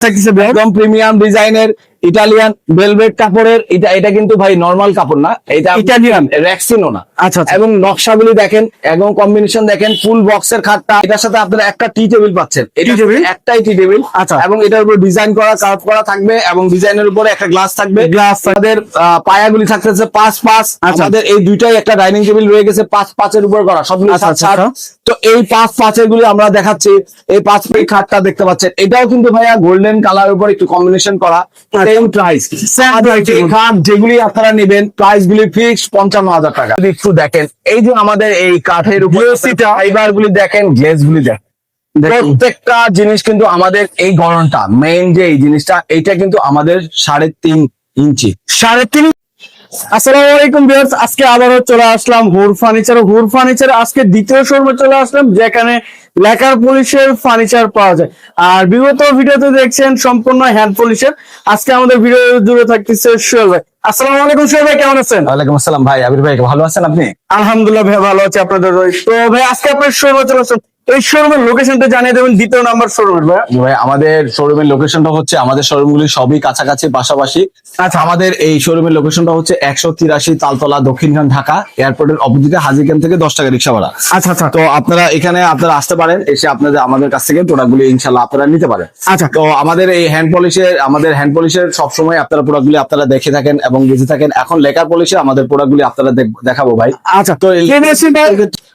থাকতেছে ভাই একদম প্রিমিয়াম ডিজাইনের ইটালিয়ান ভেলভেট কাপড়ের এটা এটা কিন্তু ভাই নর্মাল কাপড় না এটা Italian? র্যাক্সিনো না আচ্ছা আচ্ছা এবং নকশাগুলি দেখেন এবং কম্বিনেশন দেখেন ফুল বক্সের খাটটা এটার সাথে আপনারা একটা টি টেবিল পাচ্ছেন? একটাই টি টেবিল আচ্ছা। এবং এটার উপর ডিজাইন করা কার্ভ করা থাকবে এবং ডিজাইনের উপরে একটা গ্লাস থাকবে থাকবে। আমাদের পায়াগুলি থাকতেছে পাঁচ পাঁচ আচ্ছা। আমাদের এই দুইটাই একটা ডাইনিং টেবিল রয়ে গেছে পাঁচ পাঁচের উপর করা সবগুলো আচ্ছা। তো এই পাঁচ পাঁচের গুলি আমরা দেখাচ্ছি এই পাঁচ পাই খাটটা দেখতে পাচ্ছেন এটাও কিন্তু ভাইয়া গোল্ডেন কালার উপর একটু কম্বিনেশন করা সেম প্রাইস। খাট যেগুলি আপনারা নেবেন প্রাইস গুলি ফিক্স পঞ্চান্ন হাজার টাকা। যদি একটু দেখেন এই যে আমাদের এই কাঠের উপর ফাইবার গুলি দেখেন গ্লেজ গুলি দেখেন। প্রত্যেকটা জিনিস কিন্তু আমাদের এই গরমটা মেইন যে এই জিনিসটা এইটা কিন্তু আমাদের সাড়ে তিন ইঞ্চি। সাড়ে তিন আসসালামু আলাইকুম ভিউয়ার্স আজকে চলে আসলাম হুর ফার্নিচার। হুর ফার্নিচার আজকে দ্বিতীয় শোরুমে চলে আসলাম যেখানে লেকার পলিশের ফার্নিচার পাওয়া যায়। আর বিগত ভিডিওতে দেখছেন সম্পূর্ণ হ্যান্ড পলিশের। আজকে আমাদের ভিডিও জুড়ে থাকতেছে সোহেল ভাই। আসসালামু আলাইকুম সোহেল ভাই কেমন আছেন? ওয়ালাইকুম আসসালাম ভাই আবির ভাই ভালো আছেন আপনি? আলহামদুলিল্লাহ ভাই ভালো আছে আপনাদের। তো ভাই আজকে আপনার শোরুমে চলে আসছেন এই শোরুমের লোকেশনটা জানিয়ে দেবেন দ্বিতীয় নাম্বার শোরুমের ভাই আমাদের শোরুমের লোকেশনটা হচ্ছে আমাদের সবই কাছাকাছি পাশাপাশি আচ্ছা। আমাদের এই শোরুমের লোকেশনটা হচ্ছে একশো তিরাশি তালতলা দক্ষিণখান ঢাকা এয়ারপোর্টের অপোজিটে থেকে দশ টাকা রিক্সা ভাড়া। আচ্ছা আচ্ছা। তো আপনারা এখানে আপনারা আসতে পারেন এসে আপনাদের আমাদের কাছ থেকে প্রোডাক্টগুলি ইনশাল্লাহ আপনারা নিতে পারেন। আচ্ছা। তো আমাদের এই হ্যান্ড পলিশের আমাদের হ্যান্ড পলিশের সবসময় আপনারা প্রোডাক্টগুলি আপনারা দেখে থাকেন এবং বুঝে থাকেন। এখন লেকার পলিশে আমাদের প্রোডাক্টগুলি আপনারা দেখ- দেখাবো ভাই। আচ্ছা তো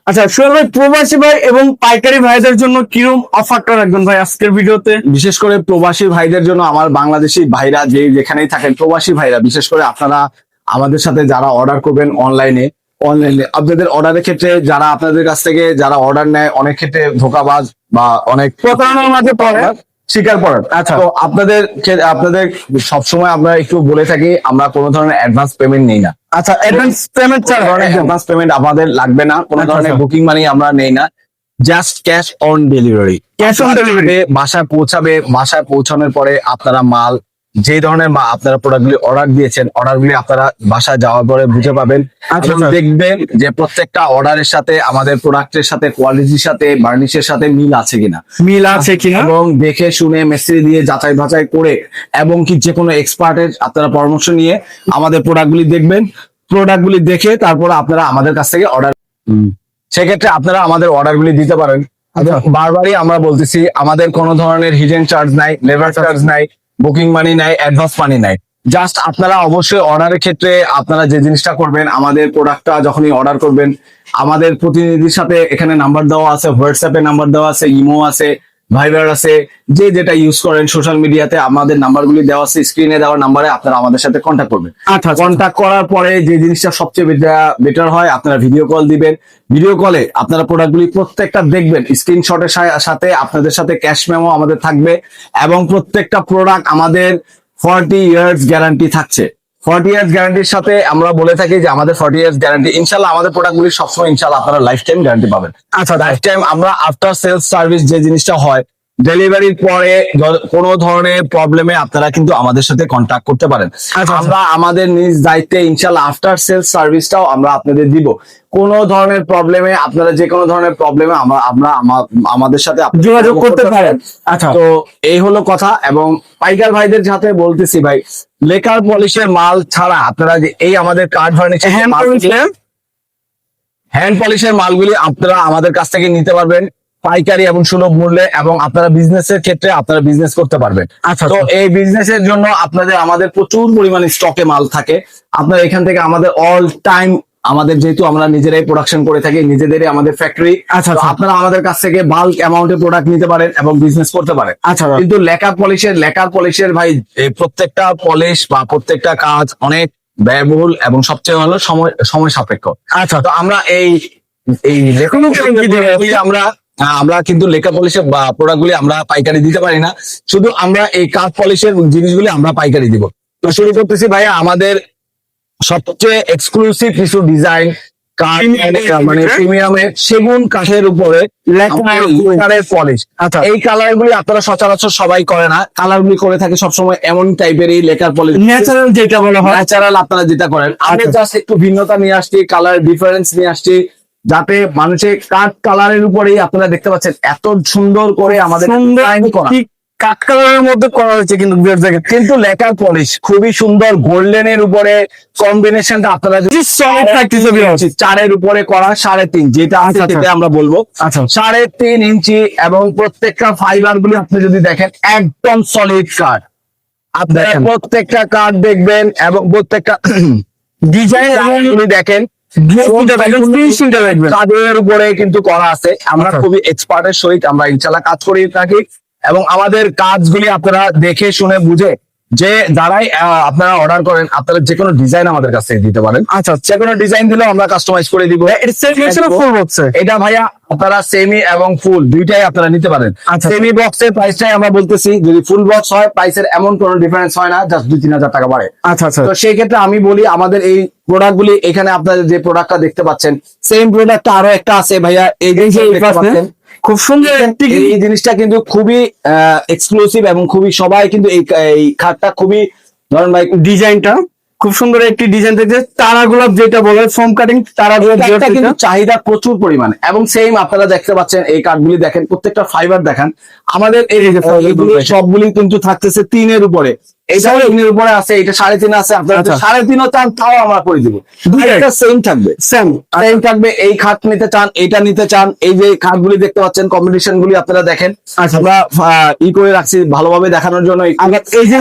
আচ্ছা সোহেল ভাই প্রবাসী ভাই এবং পাইকারি ভাইদের জন্য কিরম অফারটা রাখবেন ভাই আজকের ভিডিওতে? বিশেষ করে প্রবাসী ভাইদের জন্য আমার বাংলাদেশি ভাইরা যে যেখানেই থাকেন প্রবাসী ভাইরা বিশেষ করে আপনারা আমাদের সাথে যারা অর্ডার করবেন অনলাইনে অনলাইনে আপনাদের অর্ডারের ক্ষেত্রে যারা আপনাদের কাছ থেকে যারা অর্ডার নেয় অনেক ক্ষেত্রে ধোকাবাজ বা অনেক প্রতারণার মাঝে পড়ে। স্বীকার করেন আচ্ছা। তো আপনাদের আপনাদের সবসময় আমরা একটু বলে থাকি আমরা কোনো ধরনের অ্যাডভান্স পেমেন্ট নেই না আচ্ছা অ্যাডভান্স পেমেন্ট ছাড়া। অ্যাডভান্স পেমেন্ট আমাদের লাগবে না কোনো আচ্ছা, ধরনের আচ্ছা। বুকিং মানি আমরা নেই না just cash on delivery cash on delivery বাসায় পৌঁছাবে বাসায় পৌঁছানোর পরে আপনারা মাল যে ধরনের মা আপনারা প্রোডাক্টগুলি অর্ডার দিয়েছেন অর্ডারগুলি আপনারা বাসায় যাওয়ার পরে বুঝে পাবেন। আচ্ছা, আচ্ছা। দেখবেন যে প্রত্যেকটা অর্ডারের সাথে আমাদের প্রোডাক্টের সাথে কোয়ালিটির সাথে বার্নিশের সাথে মিল আছে কিনা। মিল আছে কিনা? এবং দেখে শুনে মেসেজ দিয়ে যাচাই বাছাই করে এবং কি যে কোনো এক্সপার্টের আপনারা পরামর্শ নিয়ে আমাদের প্রোডাক্টগুলি দেখবেন প্রোডাক্টগুলি দেখে তারপরে আপনারা আমাদের কাছ থেকে অর্ডার সেক্ষেত্রে আপনারা আমাদের অর্ডারগুলি দিতে পারেন। আচ্ছা। বারবারই আমরা বলতেছি আমাদের কোনো ধরনের হিডেন চার্জ নাই লেবার চার্জ নাই। বুকিং মানি নাই অ্যাডভান্স মানি নাই। জাস্ট আপনারা অবশ্যই অর্ডারের ক্ষেত্রে আপনারা যে জিনিসটা করবেন, আমাদের প্রোডাক্টটা যখনই অর্ডার করবেন, আমাদের প্রতিনিধির সাথে এখানে নাম্বার দেওয়া আছে হোয়াটসঅ্যাপে নাম্বার দেওয়া আছে ইমো আছে ভাইবার আছে যে যেটা ইউজ করেন সোশ্যাল মিডিয়াতে আমাদের নাম্বারগুলি দেওয়া আছে স্ক্রিনে দেওয়া নাম্বারে আপনারা আমাদের সাথে কন্ট্যাক্ট করবেন। আচ্ছা আচ্ছা। কন্ট্যাক্ট করার পরে যে জিনিসটা সবচেয়ে বেটার হয় আপনারা ভিডিও কল দিবেন। ভিডিও কলে আপনারা প্রোডাক্টগুলি প্রত্যেকটা দেখবেন। স্ক্রিনশটের সাথে আপনাদের সাথে ক্যাশ মেমো আমাদের থাকবে এবং প্রত্যেকটা প্রোডাক্ট আমাদের ফর্টি ইয়ার্স গ্যারান্টি থাকছে। ফর্টি ইয়ার্স গ্যারান্টির সাথে আমরা বলে থাকি যে আমাদের ফর্টি ইয়ার্স গ্যারান্টি ইনশাল্লাহ আমাদের প্রোডাক্টগুলি সবসময় ইনশাল্লাহ আপনারা লাইফ টাইম গ্যারান্টি পাবেন। আচ্ছা লাইফ টাইম আমরা আফটার সেলস সার্ভিস যে জিনিসটা হয় ডেলিভারির পরে কোনো ধরনের প্রবলেমে আপনারা কিন্তু আমাদের সাথে কন্ট্যাক্ট করতে পারেন। আচ্ছা। আমরা আমাদের নিজ দায়িত্বে ইনশাল্লাহ আফটার সেলস সার্ভিসটাও আমরা আপনাদের দিব। কোনো ধরনের প্রবলেমে আপনারা যে কোনো ধরনের প্রবলেমে আমরা আমরা আমাদের সাথে যোগাযোগ করতে পারেন। আচ্ছা। তো এই হলো কথা এবং পাইকার ভাইদের সাথে বলতেছি ভাই লেকার পলিশের মাল ছাড়া আপনারা যে এই আমাদের কার্ড ফার্নিচার হ্যান্ড হ্যান্ড পলিশের মালগুলি আপনারা আমাদের কাছ থেকে নিতে পারবেন। পাইকারি এবং সুলভ মূল্যে এবং আপনারা বিজনেসের ক্ষেত্রে আপনারা বিজনেস করতে পারবেন। আচ্ছা তো এই বিজনেস এর জন্য আপনাদের আমাদের প্রচুর পরিমাণে স্টকে মাল থাকে। আপনারা এখান থেকে আমাদের অল টাইম আমাদের যেহেতু আমরা নিজেরাই প্রোডাকশন করে থাকি নিজেদেরই আমাদের ফ্যাক্টরি আচ্ছা, আচ্ছা। আপনারা আমাদের কাছ থেকে বাল্ক অ্যামাউন্টে প্রোডাক্ট নিতে পারেন এবং বিজনেস করতে পারেন। আচ্ছা কিন্তু লেকার পলিশের লেকার পলিশের ভাই প্রত্যেকটা পলিশ বা প্রত্যেকটা কাজ অনেক ব্যয়বহুল এবং সবচেয়ে ভালো সময় সময় সাপেক্ষ। আচ্ছা। তো আমরা এই এই আমরা আমরা কিন্তু লেখা পলিশের বা প্রোডাক্ট গুলি আমরা পাইকারি দিতে পারি না। শুধু আমরা এই কাঠ পলিশের জিনিসগুলি আমরা পাইকারি দিব। তো শুরু করতেছি ভাইয়া আমাদের সবচেয়ে এক্সক্লুসিভ কিছু ডিজাইন মানে প্রিমিয়ামের সেগুন কাঠের উপরে পলিশ আচ্ছা। এই কালার গুলি আপনারা সচরাচর সবাই করে না। কালার গুলি করে থাকে সবসময় এমন টাইপের এই লেখার পলিশ ন্যাচারাল যেটা বলা হয়। ন্যাচারাল আপনারা যেটা করেন। আমি আচ্ছা। জাস্ট একটু ভিন্নতা নিয়ে আসছি কালার ডিফারেন্স নিয়ে আসছি। যাতে মানুষের কাঠ কালারের উপরেই আপনারা দেখতে পাচ্ছেন এত সুন্দর করে আমাদের কাঠ কালারের মধ্যে করা হয়েছে কিন্তু কিন্তু লেকার পলিশ খুবই সুন্দর গোল্ডেনের উপরে কম্বিনেশনটা আপনারা। চারের উপরে করা সাড়ে তিন যেটা আছে আচ্ছা, আচ্ছা। সেটা আমরা বলব আচ্ছা। সাড়ে তিন ইঞ্চি এবং প্রত্যেকটা ফাইবার গুলি আপনি যদি দেখেন একদম সলিড কাঠ আপনারা প্রত্যেকটা কাঠ দেখবেন এবং প্রত্যেকটা ডিজাইন আপনি দেখেন কাজের উপরে কিন্তু করা আছে। আমরা খুবই খুবই এক্সপার্টের সহিত আমরা ইনশাল্লাহ কাজ করে থাকি এবং আমাদের কাজগুলি আপনারা দেখে শুনে বুঝে যে যারাই আপনারা অর্ডার করেন আপনারা যে কোনো ডিজাইন আমাদের কাছ থেকে দিতে পারেন। আচ্ছা যে কোনো ডিজাইন দিলেও আমরা কাস্টমাইজ করে দিব। এটা ফুল হচ্ছে। এটা ভাইয়া আপনারা সেমি এবং ফুল দুইটাই আপনারা নিতে পারেন। সেমি বক্সের প্রাইসটাই আমরা বলতেছি যদি ফুল বক্স হয় প্রাইসের এমন কোনো ডিফারেন্স হয় না জাস্ট দুই তিন হাজার টাকা বাড়ে। আচ্ছা আচ্ছা। তো সেই ক্ষেত্রে আমি বলি আমাদের এই প্রোডাক্ট গুলি এখানে আপনারা যে প্রোডাক্টটা দেখতে পাচ্ছেন সেম প্রোডাক্ট আরও একটা আছে ভাইয়া এই যে খুব সুন্দর একটি এই- জিনিসটা কিন্তু খুবই এক্সক্লুসিভ এবং খুবই সবাই কিন্তু এই খাটটা খুবই ধরেন ভাই ডিজাইনটা খুব সুন্দর একটি ডিজাইন দেখছে তারা গোলাপ যেটা বলে ফোম কাটিং তারা গোলাপ কিন্তু চাহিদা প্রচুর পরিমাণে। এবং সেম আপনারা দেখতে পাচ্ছেন এই কাঠগুলি দেখেন প্রত্যেকটা ফাইবার দেখেন। আমাদের এই। সবগুলি কিন্তু থাকতেছে তিনের উপরে। উপরে আছে এটা সাড়ে তিন আছে আপনারা আচ্ছা। সাড়ে তিনও চান তাও আমরা করে দিব। দুইটাই? একটা সেম থাকবে। সেম সেম থাকবে এই খাট নিতে চান নিতে চান এই যে খাটগুলি দেখতে পাচ্ছেন কম্বিনেশন গুলি আপনারা দেখেন। আচ্ছা। আমরা ই করে রাখছি ভালোভাবে দেখানোর জন্য এই যে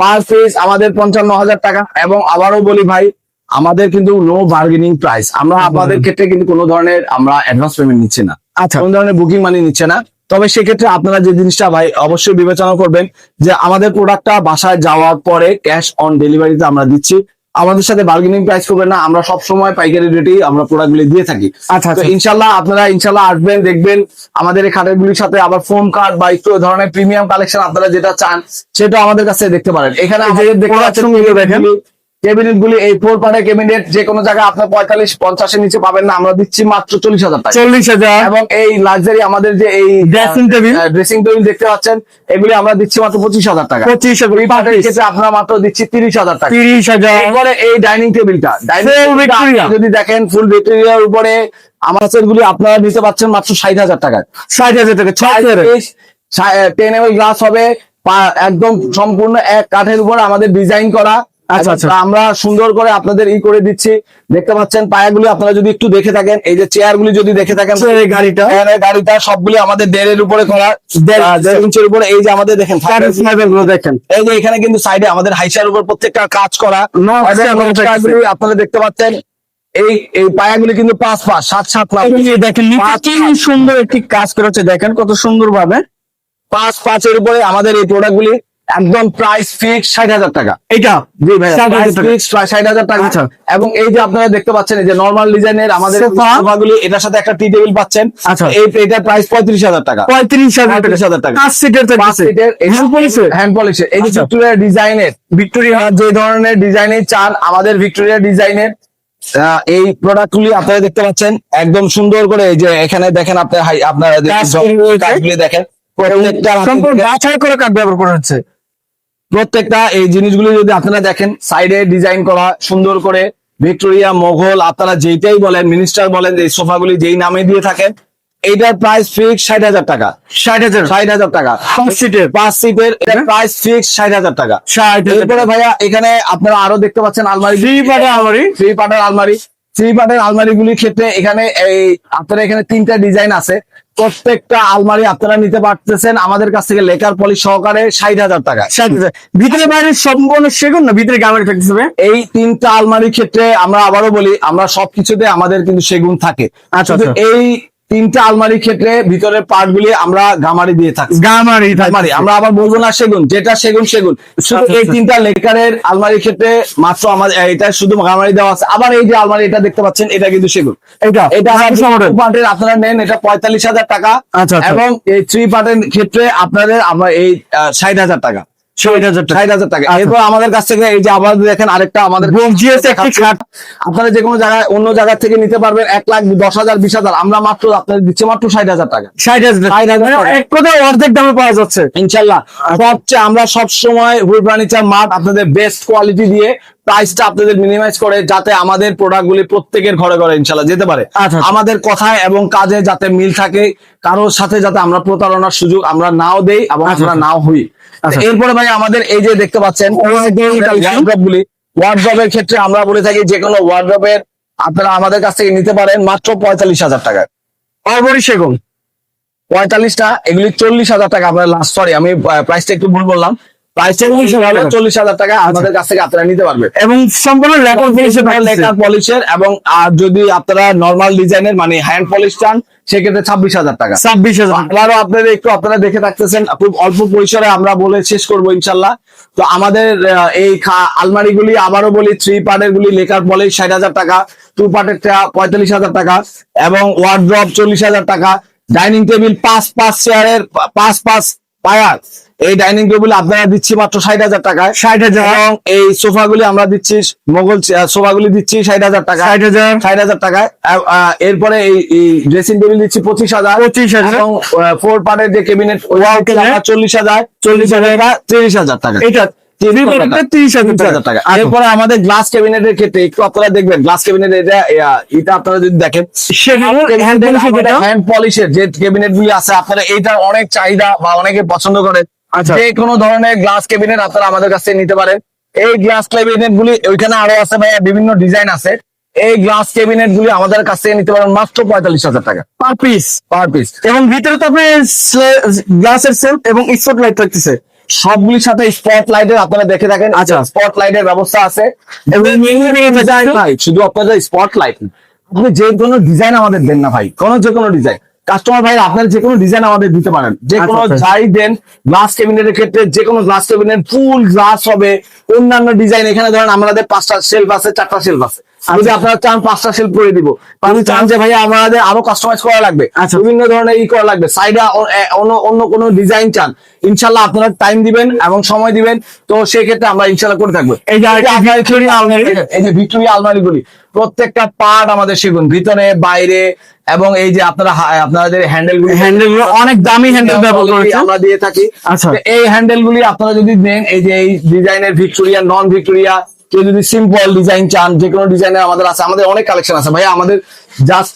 পার পিস আমাদের পঞ্চান্ন হাজার টাকা এবং আবারও বলি ভাই আমাদের কিন্তু নো বার্গেনিং প্রাইস আমরা আপনাদের ক্ষেত্রে কিন্তু কোনো ধরনের আমরা অ্যাডভান্স পেমেন্ট নিচ্ছি না। আচ্ছা। কোন ধরনের বুকিং মানি নিচ্ছে না। তবে সেক্ষেত্রে আপনারা যে জিনিসটা ভাই অবশ্যই বিবেচনা করবেন যে আমাদের প্রোডাক্টটা বাসায় যাওয়ার পরে ক্যাশ অন ডেলিভারিতে আমরা দিচ্ছি। আমাদের সাথে বার্গেনিং প্রাইস করবেন না আমরা সব সময় পাইকারি রেটেই আমরা প্রোডাক্ট গুলি দিয়ে থাকি। আচ্ছা তো আচ্ছা। ইনশাল্লাহ আপনারা ইনশাল্লাহ আসবেন দেখবেন আমাদের এই খাটেরগুলির সাথে আবার ফোম কার্ড বা একটু ধরনের প্রিমিয়াম কালেকশন আপনারা যেটা চান সেটা আমাদের কাছে দেখতে পারেন। এখানে দেখতে পাচ্ছেন। ক্যাবিনেট গুলি এই ফোর পার্টের ক্যাবিনেট যে কোনো জায়গায় আপনার পঁয়তাল্লিশ পঞ্চাশের নিচে পাবেন না। আমরা দিচ্ছি মাত্র চল্লিশ হাজার টাকা। চল্লিশ হাজার। এবং এই লাক্সারি আমাদের যে এই Dressing table? ড্রেসিং টেবিল দেখতে পাচ্ছেন এগুলি আমরা দিচ্ছি মাত্র পঁচিশ হাজার টাকা। পঁচিশ হাজার ক্ষেত্রে আপনারা মাত্র দিচ্ছি তিরিশ হাজার টাকা। তিরিশ হাজার। এরপরে এই ডাইনিং টেবিলটা ডাইনিং যদি দেখেন ফুল ভিক্টোরিয়ার উপরে আমার গুলি আপনারা নিতে পারছেন মাত্র ষাট হাজার টাকা। ষাট হাজার টাকা ছয় হাজার টেন এম গ্লাস হবে একদম সম্পূর্ণ এক কাঠের উপর আমাদের ডিজাইন করা। আমরা সুন্দর করে আপনাদের ই করে দিচ্ছি। দেখতে পাচ্ছেন পায়াগুলি আপনারা যদি একটু দেখে থাকেন এই যে চেয়ার গুলি যদি দেখে থাকেন এই গাড়িটা। গাড়িটা সবগুলি আমাদের দেড়ের উপরে করা দেড় আহ, ইঞ্চের উপরে এই যে আমাদের দেখেনগুলো দেখেন। এই যে এখানে কিন্তু সাইডে আমাদের হাইসার উপর প্রত্যেকটা কাজ করা। আপনারা দেখতে পাচ্ছেন এই এই পায়াগুলি কিন্তু পাঁচ পাঁচ সাত সাত দেখেন সুন্দর একটি কাজ করেছে দেখেন কত সুন্দর ভাবে পাঁচ পাঁচের উপরে আমাদের এই প্রোডাক্টগুলি একদম প্রাইস ফিক্স ষাট হাজার টাকা। 60,000 টাকা। ষাট হাজার টাকা। আচ্ছা। এবং এই যে আপনারা দেখতে পাচ্ছেন এই যে নর্মাল ডিজাইনের আমাদের সোফাগুলি এটার সাথে একটা টি টেবিল পাচ্ছেন। আচ্ছা। এই এটার প্রাইস পঁয়ত্রিশ হাজার টাকা। পঁয়ত্রিশ হাজার টাকা। 35,000 টাকা। পাঁচ সিটের পাঁচ সিটের হ্যান্ড পলিশের হ্যান্ড পলিশের এই যে। ভিক্টোরিয়া ডিজাইনের ভিক্টোরিয়া যে ধরনের ডিজাইনের চান আমাদের ভিক্টোরিয়া ডিজাইনের এই প্রোডাক্ট গুলি আপনারা দেখতে পাচ্ছেন। একদম সুন্দর করে এই যে এখানে দেখেন আপনার আপনারা দেখেন প্রত্যেকটা সম্পূর্ণ বাছাই করে কাঠ ব্যবহার করা হচ্ছে। প্রত্যেকটা এই জিনিসগুলো যদি আপনারা দেখেন সাইডে ডিজাইন করা সুন্দর করে ভিক্টোরিয়া মোগল আপনারা যেইটাই বলেন মিনিস্টার বলেন এই সোফাগুলি যেই নামে দিয়ে থাকেন এইটার প্রাইস ফিক্স ষাট হাজার টাকা। ষাট হাজার। ষাট হাজার টাকা। পাঁচ সিটের পাঁচ সিটের এটার প্রাইস ফিক্স ষাট হাজার টাকা। ষাট এরপরে ভাইয়া এখানে আপনারা আরও দেখতে পাচ্ছেন আলমারি। থ্রি পাটা আমারই থ্রি পার্টের আলমারি। থ্রি পার্টের আলমারি গুলির ক্ষেত্রে এখানে এই আপনারা এখানে তিনটা ডিজাইন আছে। প্রত্যেকটা আলমারি আপনারা নিতে পারতেছেন। আমাদের কাছ থেকে লেকার পলিশ সহকারে ষাট হাজার টাকা। ষাট হাজার। ভিতরে বাইরে সম্পূর্ণ সেগুন না? ভিতরে গামারি থাকতে হবে? এই তিনটা আলমারির ক্ষেত্রে আমরা আবারও বলি আমরা সবকিছুতে আমাদের কিন্তু সেগুন থাকে। আচ্ছা, আচ্ছা। এই তিনটা আলমারির ক্ষেত্রে ভিতরের পার্ট গুলি আমরা গামারি দিয়ে থাকি গামারি আমরা আবার বলব না সেগুন যেটা সেগুন সেগুন। শুধু আচ্ছা, এই আচ্ছা। তিনটা লেকারের আলমারির ক্ষেত্রে মাত্র আমাদের এটা শুধু গামারি দেওয়া আছে। আবার এই যে আলমারি এটা দেখতে পাচ্ছেন এটা কিন্তু সেগুন। এটা। পার্টের আপনারা নেন এটা পঁয়তাল্লিশ হাজার টাকা। আচ্ছা, আচ্ছা। এবং এই থ্রি পার্টের ক্ষেত্রে আপনাদের আমরা এই ষাট হাজার টাকা। টাকা। আচ্ছা। এরপর আমাদের কাছ থেকে এই যে আমাদের দেখেন আরেকটা আমাদের আপনারা যে কোনো জায়গায় অন্য জায়গা থেকে নিতে পারবেন এক লাখ দশ হাজার বিশ হাজার। আমরা মাত্র আপনাদের দিচ্ছি মাত্র ষাট হাজার টাকা। ষাট হাজার। মানে এক কথায় অর্ধেক দামে পাওয়া যাচ্ছে। ইনশাল্লাহ। সবচেয়ে আমরা সব সময় হুড ফার্নিচার মার্ট আপনাদের বেস্ট কোয়ালিটি দিয়ে প্রাইসটা আপনাদের মিনিমাইজ করে যাতে আমাদের প্রোডাক্ট গুলি প্রত্যেকের ঘরে ঘরে ইনশাল্লাহ যেতে পারে। আচ্ছা। আমাদের কথায় এবং কাজে যাতে মিল থাকে কারোর সাথে যাতে আমরা প্রতারণার সুযোগ আমরা নাও দেই এবং আচ্ছা, আমরা আচ্ছা। নাও হই। আচ্ছা। এরপরে ভাই আমাদের এই যে দেখতে পাচ্ছেন ওয়ার্ড্রপ গুলি ক্ষেত্রে আমরা বলে থাকি যে কোনো ওয়ার্ড্রপের আপনারা আমাদের কাছ থেকে নিতে পারেন মাত্র পঁয়তাল্লিশ হাজার টাকায় অর্বরি সেগুন। পঁয়তাল্লিশটা এগুলি চল্লিশ হাজার টাকা আপনার লাস্ট সরি আমি প্রাইসটা একটু ভুল বললাম। চল্লিশ হাজার টাকা আমাদের কাছ থেকে আপনারা নিতে পারবেন এবং সম্পূর্ণ লেখার পলিশে পলিশের এবং আর যদি আপনারা নর্মাল ডিজাইনের মানে হ্যান্ড পলিশ চান সেক্ষেত্রে ছাব্বিশ হাজার টাকা। ছাব্বিশ হাজার। আবারও আপনাদের একটু আপনারা দেখে থাকতেছেন খুব অল্প পরিসরে আমরা বলে শেষ করব ইনশাল্লাহ। তো আমাদের এই আলমারি গুলি আবারও বলি থ্রি পার্টের গুলি লেখার বলে ষাট হাজার টাকা টু পার্টের পঁয়তাল্লিশ হাজার টাকা এবং ওয়ার্ড্রপ চল্লিশ হাজার টাকা ডাইনিং টেবিল পাঁচ পাঁচ চেয়ারের পাঁচ পাঁচ পায়ার। এই ডাইনিং টেবিল আপনারা দিচ্ছি মাত্র ষাট হাজার টাকায়। ষাট হাজার। এবং এই সোফাগুলি আমরা দিচ্ছি মোগল সোফা সোফাগুলি দিচ্ছি ষাট হাজার টাকা ষাট হাজার। ষাট হাজার টাকায়। এরপরে এই ড্রেসিং টেবিল দিচ্ছি পঁচিশ হাজার। পঁচিশ হাজার। এবং ফোর পার্টের যে cabinet, চল্লিশ হাজার। চল্লিশ হাজার। টাকা। তিরিশ হাজার টাকা। এটা। এরপরে আমাদের গ্লাস ক্যাবিনেটের ক্ষেত্রে একটু আপনারা দেখবেন গ্লাস ক্যাবিনেট এটা এটা আপনারা যদি দেখেন হ্যান্ড পলিশে পলিশের যে ক্যাবিনেট গুলি আছে আপনারা এইটার অনেক চাহিদা বা অনেকে পছন্দ করেন। যে কোনো ধরনের গ্লাস ক্যাবিনেট আপনারা আমাদের কাছে নিতে পারেন। এই গ্লাস ক্যাবিনেট গুলি ওইখানে আরও আছে ভাইয়া বিভিন্ন ডিজাইন আছে। এই গ্লাস ক্যাবিনেট গুলি আমাদের কাছে নিতে পারেন মাত্র পঁয়তাল্লিশ হাজার টাকা। পার পিস পার পিস এবং ভিতরে তো আপনার গ্লাসের সেলফ এবং স্পট লাইট থাকতেছে। সবগুলির সাথে স্পট লাইটের আপনারা দেখে থাকেন। আচ্ছা। স্পট লাইটের ব্যবস্থা আছে। এবং শুধু আপনাদের স্পট লাইট আপনি যে কোনো ডিজাইন আমাদের দেন না ভাই। কোনো যে কোনো ডিজাইন কাস্টমার ভাই আপনার যে কোনো ডিজাইন আমাদের দিতে পারেন। যে কোনো আচ্ছা, আচ্ছা। যাই দেন গ্লাস ক্যাবিনেটের ক্ষেত্রে যে কোনো গ্লাস ক্যাবিনেট ফুল গ্লাস হবে। অন্যান্য ডিজাইন এখানে ধরেন আমাদের পাঁচটা সেলফ আছে চারটা সেলফ আছে। যদি আপনারা চান পাঁচটা শেলফ করে দিব। আপনি চান যে ভাই আমাদের আরও কাস্টমাইজ করা লাগবে। আচ্ছা। বিভিন্ন ধরনের ই করা লাগবে। সাইডে অন্য অন্য কোনো ডিজাইন চান ইনশাল্লাহ আপনারা টাইম দিবেন এবং সময় দিবেন। তো সেই ক্ষেত্রে আমরা ইনশাল্লাহ করে থাকব। এই যে আরেকটা আলমারি। এই যে ভিক্টোরিয়া আলমারি গুলি প্রত্যেকটা পার্ট আমাদের সেগুন ভিতরে বাইরে এবং এই যে আপনারা আপনাদের হ্যান্ডেল গুলি হ্যান্ডেলগুলো অনেক দামি হ্যান্ডেল ব্যবহার করেছে আমরা দিয়ে থাকি। আচ্ছা। এই হ্যান্ডেল গুলি আপনারা যদি নেন এই যে এই ডিজাইনের ভিক্টোরিয়া নন ভিক্টোরিয়া কেউ যদি সিম্পল ডিজাইন চান যে কোনো ডিজাইনের আমাদের আছে আমাদের অনেক কালেকশন আছে। ভাই আমাদের জাস্ট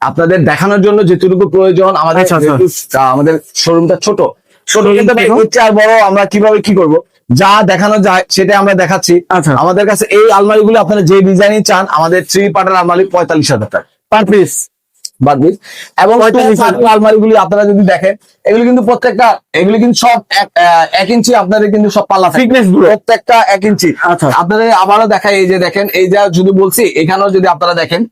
আপনাদের দেখানোর জন্য যেটুকু প্রয়োজন আমাদের আচ্ছা, আচ্ছা। আমাদের শোরুমটা ছোট কিন্তু আর বড় আমরা কীভাবে কি করব? যা দেখানো যায় সেটা আমরা দেখাচ্ছি। আচ্ছা। আমাদের কাছে এই আলমারিগুলো আপনারা যে ডিজাইনই চান আমাদের থ্রি পার্টের আলমারি পঁয়তাল্লিশ হাজার টাকা। পার পিস বাদ দিন। এবং 45 হাজার। আলমারিগুলি আপনারা যদি দেখেন এগুলি কিন্তু প্রত্যেকটা এগুলি কিন্তু সব এক- ইঞ্চি আপনাদের কিন্তু সব পাল্লা থাকে। প্রত্যেকটা এক ইঞ্চি আচ্ছা। আপনাদের আবারও দেখাই এই যে দেখেন এই যা যদি বলছি এখানেও যদি আপনারা দেখেন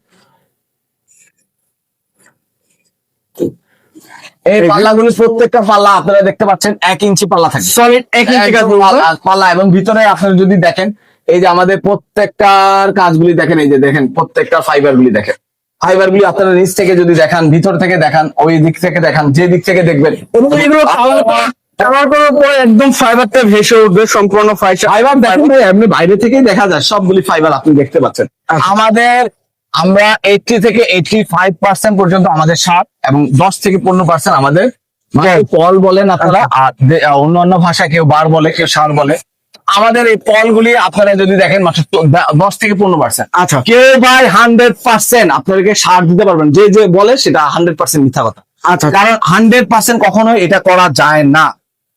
এই পাল্লাগুলি প্রত্যেকটা পাল্লা আপনারা দেখতে পাচ্ছেন এক ইঞ্চি পাল্লা থাকে সলিড এক ইঞ্চি পাল্লা এবং ভিতরে আপনারা যদি দেখেন এই যে আমাদের প্রত্যেকটার কাজগুলি দেখেন এই যে দেখেন প্রত্যেকটা ফাইবার গুলি দেখেন ফাইবার গুলি আপনারা নিচ থেকে যদি দেখান ভিতর থেকে দেখান ওই দিক থেকে দেখান যে দিক থেকে দেখবেন এবং এগুলো করার পরে একদম ফাইবারটা ভেসে উঠবে সম্পূর্ণ ফাইবার দেখেন ভাই, এমনি বাইরে থেকেই দেখা যায় সবগুলি ফাইবার আপনি দেখতে পাচ্ছেন আচ্ছা। আমাদের আমরা এইটটি থেকে এইটটি ফাইভ পার্সেন্ট পর্যন্ত আমাদের সার এবং দশ থেকে পনেরো পার্সেন্ট আমাদের পল বলেন আপনারা। আর অন্য অন্য ভাষা কেউ বার বলে কেউ সার বলে আমাদের এই পলগুলি আপনারা যদি দেখেন মাত্র দশ থেকে পনেরো পার্সেন্ট আচ্ছা। কেউ ভাই হান্ড্রেড পার্সেন্ট আপনাদেরকে সার দিতে পারবেন। যে যে বলে সেটা হান্ড্রেড পার্সেন্ট মিথ্যা কথা। আচ্ছা। কারণ হান্ড্রেড পার্সেন্ট কখনো এটা করা যায় না।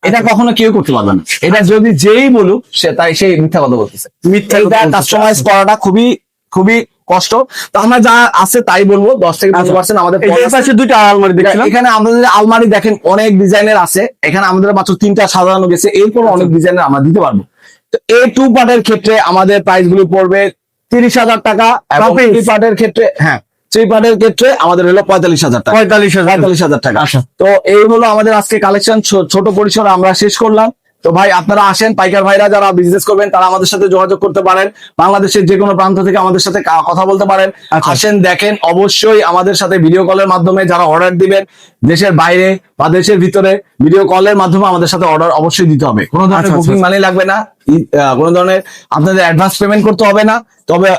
এটা কখনো কেউ করতে পারবে না। এটা যদি যেই বলুক সে তাই সেই মিথ্যা কথা বলতেছে। মিথ্যা কাস্টমাইজ করাটা খুবই খুবই কষ্ট। তো আমরা যা আছে তাই বলব দশ থেকে পনেরো আচ্ছা। পার্সেন্ট আমাদের পাশে দুইটা আলমারি দেখছিলাম। এখানে আমাদের আলমারি দেখেন অনেক ডিজাইনের আছে। এখানে আমাদের মাত্র তিনটা সাজানো গেছে। এরপর অনেক ডিজাইনের আমরা দিতে পারব। তো এই টু পার্টের ক্ষেত্রে আমাদের প্রাইসগুলো পড়বে তিরিশ হাজার টাকা এবং পার্টের ক্ষেত্রে হ্যাঁ থ্রি পার্টের ক্ষেত্রে আমাদের হলো পঁয়তাল্লিশ হাজার টাকা। পঁয়তাল্লিশ হাজার। পঁয়তাল্লিশ হাজার টাকা। আচ্ছা। তো এই হলো আমাদের আজকে কালেকশন ছোট পরিসরে আমরা শেষ করলাম। তো ভাই আপনারা আসেন পাইকার ভাইরা যারা বিজনেস করবেন তারা আমাদের সাথে যোগাযোগ করতে পারেন বাংলাদেশের যে কোনো প্রান্ত থেকে আমাদের সাথে কথা বলতে পারেন আচ্ছা। আসেন দেখেন অবশ্যই আমাদের সাথে ভিডিও কলের মাধ্যমে যারা অর্ডার দিবেন দেশের বাইরে বা দেশের ভিতরে ভিডিও কলের মাধ্যমে আমাদের সাথে অর্ডার অবশ্যই দিতে হবে। কোনো ধরনের আচ্ছা, বুকিং আচ্ছা। মানি লাগবে না। কোনো ধরনের আপনাদের অ্যাডভান্স পেমেন্ট করতে হবে না। তবে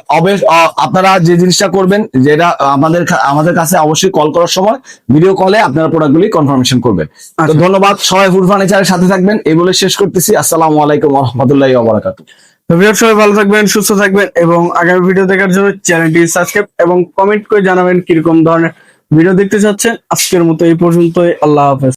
আপনারা যে জিনিসটা করবেন যেটা আমাদের আমাদের কাছে অবশ্যই কল করার সময় ভিডিও কলে আপনারা প্রোডাক্টগুলি কনফার্মেশন করবেন। তো আচ্ছা। ধন্যবাদ সবাই ফুড ফার্নিচারের সাথে থাকবেন। এই বলে শেষ করতেছি। আসসালামু আলাইকুম রহমতুল্লাহ বারাকাতু ভিউয়ার সবাই ভালো থাকবেন সুস্থ থাকবেন এবং আগামী ভিডিও দেখার জন্য চ্যানেলটি সাবস্ক্রাইব এবং কমেন্ট করে জানাবেন কীরকম ধরনের ভিডিও দেখতে চাচ্ছেন আজকের মতো এই পর্যন্তই। আল্লাহ হাফেজ।